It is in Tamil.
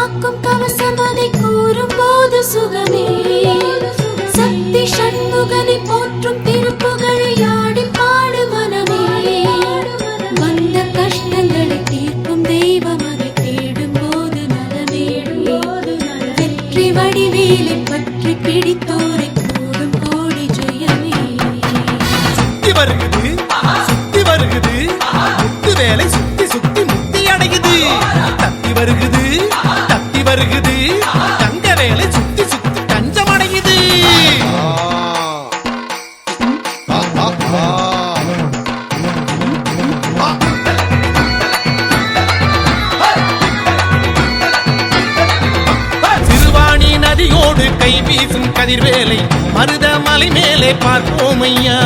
காக்கும் கவசம் அதை கூறும் போது சுகமே. சக்தி சண்முகனை போற்றும் திருப்புகழை ஆடி பாடு மனமே. வந்த கஷ்டங்களை தீர்க்கும் தெய்வம் அதை தேடும் போது நலமே. வெற்றி வடிவேலை பற்றி பிடித்தோரை தத்தி தங்க வேலை சுத்தி சுத்தி தஞ்சம் அடையுது சிறுவாணி நதியோடு கை வீசும் கதிர்வேலை மருதமலை மேலே பார்ப்போம் ஐயா.